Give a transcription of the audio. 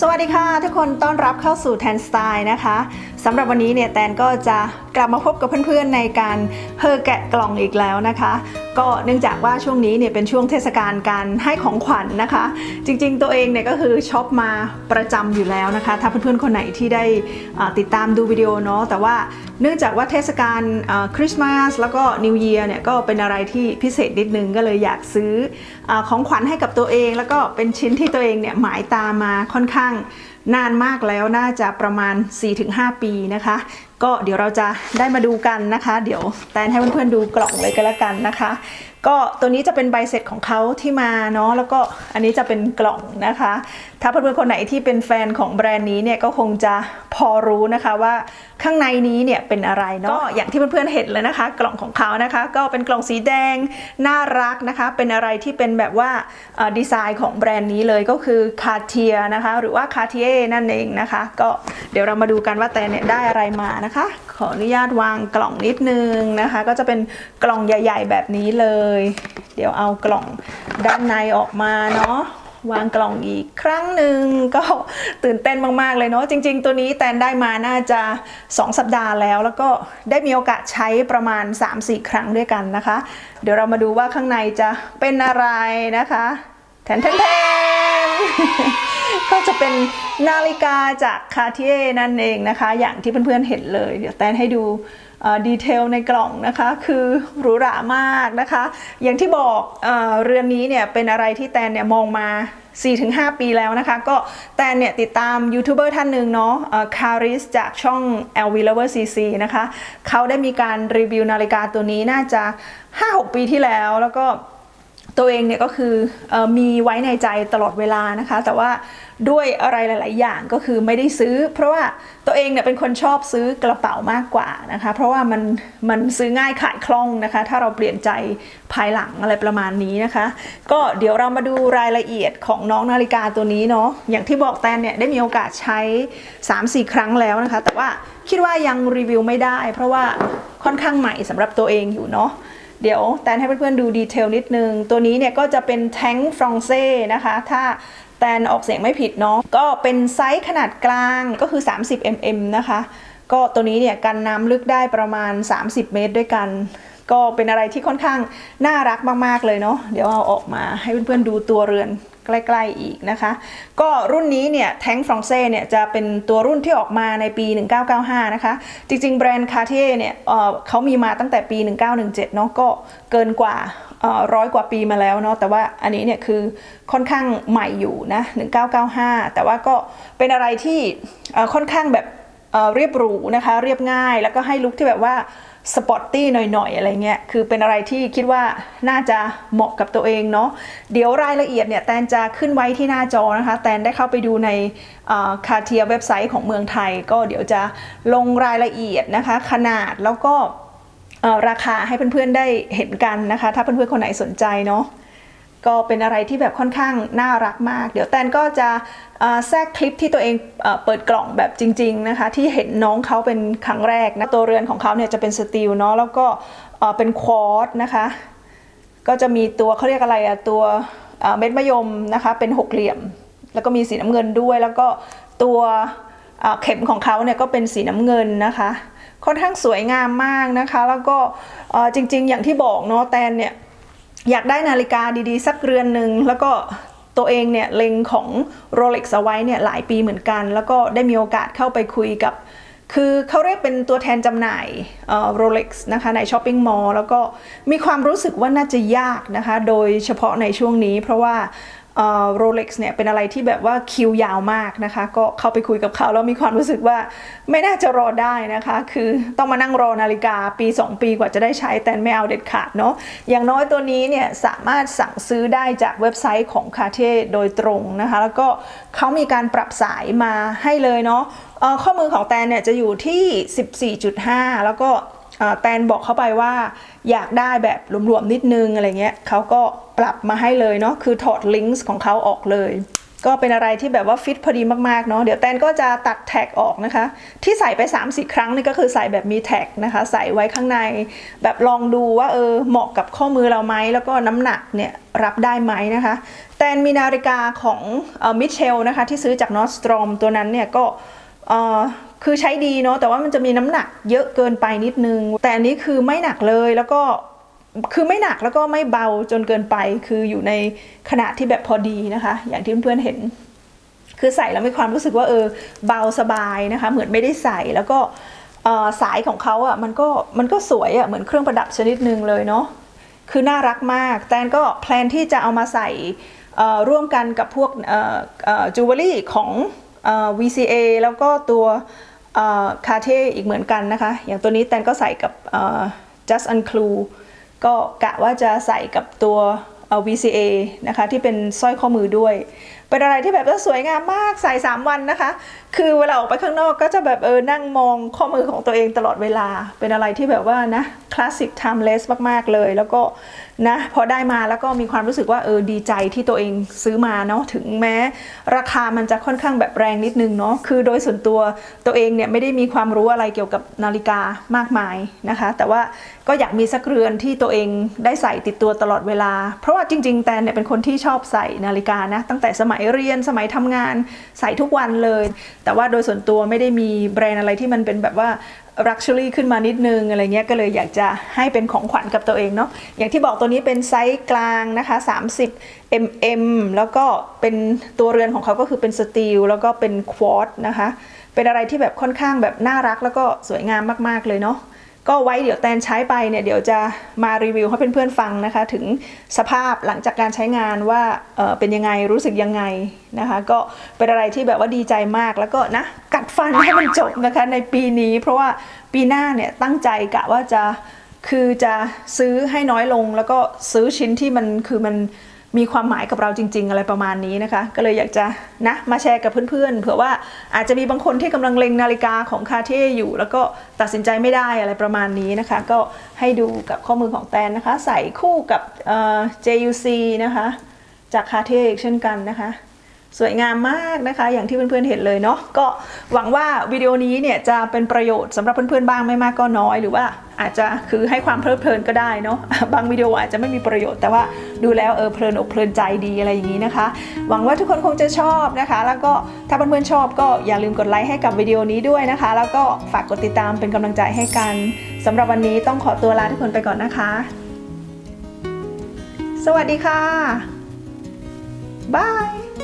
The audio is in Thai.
สวัสดีค่ะ ทุกคนต้อนรับเข้าสู่แทนสไตล์นะคะ สำหรับวันนี้เนี่ยแตนก็จะกลับมาพบกับเพื่อนๆในการเฮอแกะกล่องอีกแล้วนะคะ ก็เนื่องจากว่าช่วงนี้เนี่ยเป็นช่วงเทศกาลการให้ของขวัญนะคะ จริงๆตัวเองเนี่ยก็คือช็อปมาประจำอยู่แล้วนะคะ ถ้าเพื่อนๆคนไหนที่ได้ติดตามดูวิดีโอเนาะแต่ว่าเนื่องจากว่าเทศกาลคริสต์มาสแล้วก็นิวเยียร์เนี่ยก็เป็นอะไรที่พิเศษนิดนึงก็เลยอยากซื้ออของขวัญให้กับตัวเอง แล้วก็เป็นชิ้นที่ตัวเองเนี่ยหมายตามมาค่อนข้าง นานมากแล้วน่าจะประมาณ 4-5 ปีนะคะ ก็เดี๋ยวเราจะได้มาดูกันนะคะ เดี๋ยวแตนให้เพื่อนๆดูกล่องเลยก็แล้วกันนะคะ ก็ตัวนี้จะเป็นใบเสร็จของเขาที่มาเนาะแล้วก็อันนี้จะเป็นกล่องนะคะ ถ้าเพื่อนๆคนไหนที่เป็นแฟนของแบรนด์นี้เนี่ยก็คงจะพอรู้นะคะว่าข้างในนี้เนี่ยเป็นอะไรเนาะก็อย่างที่เพื่อนๆเห็นเลยนะคะ กล่องของเขานะคะ ก็เป็นกล่องสีแดงน่ารักนะคะ เป็นอะไรที่เป็นแบบว่าเอ่อดีไซน์ของแบรนด์นี้เลยก็คือคาเทียนะคะ หรือว่าคาเทียนั่นเองนะคะ ก็เดี๋ยวเรามาดูกันว่าแต่เนี่ยได้อะไรมานะคะ ขออนุญาตวางกล่องนิดนึงนะคะ ก็จะเป็นกล่องใหญ่ ๆ แบบนี้เลย เดี๋ยวเอากล่องด้านในออกมาเนาะวางกล่องอีกครั้งหนึ่งก็ตื่นเต้นมาก ๆ เลยเนาะจริง ๆ ตัวนี้แตนได้มาน่าจะ 2 สัปดาห์แล้ว แล้วก็ได้มีโอกาสใช้ประมาณ 3-4 ครั้งด้วยกันนะคะ เดี๋ยวเรามาดูว่าข้างในจะเป็นอะไรนะคะแทนแทนแทน ก็จะเป็นนาฬิกาจากคาเทียนั่นเองนะคะ อย่างที่เพื่อนๆเห็นเลย เดี๋ยวแตนให้ดูดีเทลในกล่องนะคะคือหรูหรามากนะคะ อย่างที่บอกเอเรือนนี้เนี่ยเป็นอะไรที่แตนเนี่ยมองมา 4-5 ปีแล้วนะคะ ก็แตนเนี่ยติดตามยูทูบเบอร์ท่านหนึ่งเนาะคาริสจากช่อง LV Lover CC นะคะ เขาได้มีการรีวิวนาฬิกาตัวนี้น่าจะ 5-6 ปีที่แล้วแล้วก็ ตัวเองเนี่ยก็คืออมีไว้ในใจตลอดเวลานะคะ แต่ว่าด้วยอะไรหลาย ๆ อย่างก็คือไม่ได้ซื้อ เพราะว่าตัวเองเนี่ยเป็นคนชอบซื้อกระเป๋ามากกว่านะคะ เพราะว่ามันมันซื้อง่ายขายคล่องนะคะ ถ้าเราเปลี่ยนใจภายหลังอะไรประมาณนี้นะคะ ก็เดี๋ยวเรามาดูรายละเอียดของน้องนาฬิกาตัวนี้เนาะอย่างที่บอกแตนเนี่ยได้มีโอกาสใช้ 3-4 ครั้งแล้วนะคะ แต่ว่าคิดว่ายังรีวิวไม่ได้ เพราะว่าค่อนข้างใหม่สำหรับตัวเองอยู่เนาะ เดี๋ยวแตนให้เพื่อนๆดูดีเทลนิดนึง ตัวนี้เนี่ยก็จะเป็นแทงฟรองเซ่นะคะ ถ้าแตนออกเสียงไม่ผิดเนาะก็เป็นไซส์ขนาดกลางก็คือ 30 mm นะคะ ก็ตัวนี้เนี่ยกันน้ำลึกได้ประมาณ 30 เมตรด้วยกัน ก็เป็นอะไรที่ค่อนข้างน่ารักมากๆเลยเนาะเดี๋ยวเอาออกมาให้เพื่อนๆดูตัวเรือน ใกล้ๆอีกนะคะ ก็รุ่นนี้เนี่ยแทงฟรองเซ่เนี่ยจะเป็นตัวรุ่นที่ออกมาในปี 1995 นะคะ จริงๆ แบรนด์คาเทียเนี่ยเเขามีมาตั้งแต่ปี 1917 เนาะก็เกินกว่าร้อยกว่าปีมาแล้วเนาะแต่ว่าอันนี้เนี่ยคือค่อนข้างใหม่อยู่นะ 1995 แต่ว่าก็เป็นอะไรที่ค่อนข้างแบบเรียบหรูนะคะ เรียบง่ายแล้วก็ให้ลุคที่แบบว่า สปอร์ตตี้หน่อยๆ อะไรเงี้ย คือเป็นอะไรที่คิดว่าน่าจะเหมาะกับตัวเองเนาะ เดี๋ยวรายละเอียดเนี่ยแตนจะขึ้นไว้ที่หน้าจอนะคะ แตนได้เข้าไปดูในคาเทียเว็บไซต์ของเมืองไทย ก็เดี๋ยวจะลงรายละเอียดนะคะ ขนาดแล้วก็ราคาให้เพื่อนๆได้เห็นกันนะคะ ถ้าเพื่อนๆคนไหนสนใจเนาะ ก็เป็นอะไรที่แบบค่อนข้างน่ารักมาก เดี๋ยวแตนก็จะแทรกคลิปที่ตัวเองเปิดกล่องแบบจริง ๆนะคะ ที่เห็นน้องเขาเป็นครั้งแรกนะตัวเรือนของเขาเนี่ยจะเป็นสตีลเนาะแล้วก็เป็นควอตนะคะ ก็จะมีตัวเขาเรียกอะไรอะตัวเม็ดมะยมนะคะเป็นหกเหลี่ยม แล้วก็มีสีน้ำเงินด้วย แล้วก็ตัวเข็มของเขาเนี่ยก็เป็นสีน้ำเงินนะคะค่อนข้างสวยงามมากนะคะ แล้วก็จริงๆ อย่างที่บอกเนาะแตนเนี่ย อยากได้นาฬิกาดีๆ สักเรือนหนึ่งแล้วก็ตัวเองเนี่ยเล็งของ Rolex เอาไว้เนี่ยหลายปีเหมือนกัน แล้วก็ได้มีโอกาสเข้าไปคุยกับ คือเขาเรียกเป็นตัวแทนจำหน่ายเอ่อ Rolex นะคะในช้อปปิ้งมอลล์แล้วก็มีความรู้สึกว่าน่าจะยากนะคะ โดยเฉพาะในช่วงนี้ เพราะว่า โรเล็กซ์เนี่ยเป็นอะไรที่แบบว่าคิวยาวมากนะคะ ก็เข้าไปคุยกับเขาแล้วมีความรู้สึกว่าไม่น่าจะรอได้นะคะ คือต้องมานั่งรอนาฬิกาปี 2 ปีกว่าจะได้ใช้แต่ไม่เอาเด็ดขาดเนาะอย่างน้อยตัวนี้เนี่ยสามารถสั่งซื้อได้จากเว็บไซต์ของคาเทโดยตรงนะคะ แล้วก็เขามีการปรับสายมาให้เลยเนาะข้อมือของแตนเนี่ยจะอยู่ที่ 14.5 แล้วก็ แตนบอกเขาไปว่าอยากได้แบบหลวมๆนิดนึงอะไรเงี้ยเขาก็ปรับมาให้เลยเนาะคือถอดลิงก์ของเขาออกเลย ก็เป็นอะไรที่แบบว่าฟิตพอดีมากๆเนาะเดี๋ยวแตนก็จะตัดแท็กออกนะคะ ที่ใส่ไป 3 4 ครั้งนี่ก็คือใส่แบบมีแท็กนะคะ ใส่ไว้ข้างใน แบบลองดูว่าเออเหมาะกับข้อมือเราไหมแล้วก็น้ำหนักเนี่ยรับได้ไหมนะคะ แตนมีนาฬิกาของมิเชลนะคะที่ซื้อจากนอสตรอมตัวนั้นเนี่ยก็ คือใช้ดีเนาะแต่ว่ามันจะมีน้ำหนักเยอะเกินไปนิดนึง แต่อันนี้คือไม่หนักเลยแล้วก็คือไม่หนักแล้วก็ไม่เบาจนเกินไป คืออยู่ในขนาดที่แบบพอดีนะคะ อย่างที่เพื่อนๆเห็น คือใส่แล้วมีความรู้สึกว่าเออเบาสบายนะคะ เหมือนไม่ได้ใส่แล้วก็สายของเขาอะมันก็มันก็สวยอะเหมือนเครื่องประดับชนิดหนึ่งเลยเนาะคือน่ารักมาก แตนก็แพลนที่จะเอามาใส่อ่อร่วมกันกับพวกจูเวลรี่ของ VCA แล้วก็ตัวคาเทอีกเหมือนกันนะคะ อย่างตัวนี้แตนก็ใส่กับ Just unclue ก็กะว่าจะใส่กับตัวเอ่อ VCA นะคะที่เป็นสร้อยข้อมือด้วย เป็นอะไรที่แบบว่าสวยงามมากใส่3วันนะคะ คือเวลาออกไปข้างนอกก็จะแบบเออนั่งมองข้อมือของตัวเองตลอดเวลา เป็นอะไรที่แบบว่านะคลาสสิก timeless มากๆเลย แล้วก็นะพอได้มาแล้วก็มีความรู้สึกว่าเออดีใจที่ตัวเองซื้อมาเนาะถึงแม้ ราคามันจะค่อนข้างแบบแรงนิดนึงเนาะคือโดยส่วนตัวตัวเองเนี่ยไม่ได้มีความรู้อะไรเกี่ยวกับนาฬิกามากมายนะคะ แต่ว่า ก็อยากมีสักเรือนที่ตัวเองได้ใส่ติดตัวตลอดเวลา เพราะว่าจริง ๆ แตนเนี่ยเป็นคนที่ชอบใส่นาฬิกานะ ตั้งแต่สมัยเรียนสมัยทำงานใส่ทุกวันเลย แต่ว่าโดยส่วนตัวไม่ได้มีแบรนด์อะไรที่มันเป็นแบบว่า luxury ขึ้นมานิดนึงอะไรเงี้ยก็เลยอยากจะให้เป็นของขวัญกับตัวเองเนาะอย่างที่บอกตัวนี้เป็นไซส์กลางนะคะ 30 mm แล้วก็เป็นตัวเรือนของเขาก็คือเป็นสตีลแล้วก็เป็นควอตนะคะ เป็นอะไรที่แบบค่อนข้างแบบน่ารักแล้วก็สวยงามมากๆเลยเนาะ ก็ไว้เดี๋ยวแตนใช้ไปเนี่ยเดี๋ยวจะมารีวิวให้เพื่อนๆฟังนะคะ ถึงสภาพหลังจากการใช้งานว่าเเป็นยังไงรู้สึกยังไงนะคะ ก็เป็นอะไรที่แบบว่าดีใจมากแล้วก็นะกัดฟันให้มันจบนะคะในปีนี้ เพราะว่าปีหน้าเนี่ยตั้งใจกะว่าจะคือจะซื้อให้น้อยลงแล้วก็ซื้อชิ้นที่มันคือมัน มีความหมายกับเราจริง ๆ อะไรประมาณนี้นะคะ ก็เลยอยากจะนะมาแชร์กับเพื่อนๆเผื่อว่าอาจจะมีบางคนที่กำลังเล็งนาฬิกาของคาเท่อยู่ แล้วก็ตัดสินใจไม่ได้อะไรประมาณนี้นะคะ ก็ให้ดูกับข้อมือของแตนนะคะ ใส่คู่กับ JUC นะคะ จากคาเท่เช่นกันนะคะ สวยงามมากนะคะ อย่างที่เพื่อนๆเห็นเลยเนาะก็หวังว่าวิดีโอนี้เนี่ยจะเป็นประโยชน์สำหรับเพื่อนๆบ้างไม่มากก็น้อยหรือว่าอาจจะคือให้ความเพลิดเพลินก็ได้เนาะบางวิดีโออาจจะไม่มีประโยชน์แต่ว่าดูแล้วเออเพลินอกเพลินใจดีอะไรอย่างนี้นะคะ หวังว่าทุกคนคงจะชอบนะคะ แล้วก็ถ้าเพื่อนๆชอบก็อย่าลืมกดไลค์ให้กับวิดีโอนี้ด้วยนะคะ แล้วก็ฝากกดติดตามเป็นกำลังใจให้กันสำหรับวันนี้ต้องขอตัวลาทุกคนไปก่อนนะคะ สวัสดีค่ะบาย